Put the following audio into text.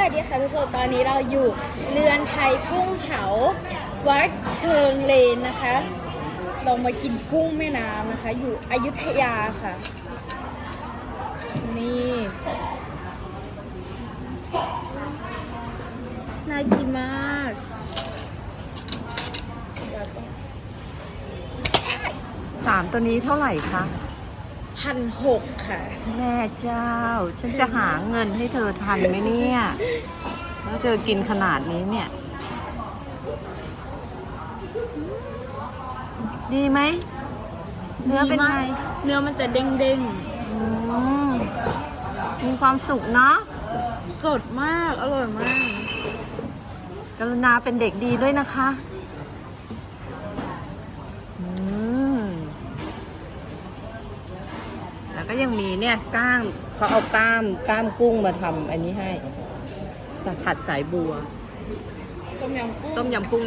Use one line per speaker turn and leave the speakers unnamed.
วัสดีค่ะทุกคนตอนนี้เราอยู่เรือนไทยกุ้งเผาวัดเชิงเลนนะคะ เรามากินกุ้งแม่น้ำนะคะ อยู่อยุธยาค่ะ นี่น่ากินมาก
สามตัวนี้เท่าไหร่คะ
พันหกค่ะ
แม่เจ้า ฉันจะหาเงินให้เธอทันไหมเนี่ยแล้วเธอกินขนาดนี้เนี่ย ดีไหม เนื้อเป็นไง
เนื้อมันจะเด้งเด้ง
อืมมีความสุขเนาะ
ๆสดมาก อร่อยมาก
กรุณาเป็นเด็กดีด้วยนะคะ อืม แล้ว ก็ยังมีเนี่ยก้างเขาเอาก้ามก้ามกุ้งมาทำอันนี้ให้ผัดสายบัว
ต้มยำกุ้ง
ต้มยำกุ้ง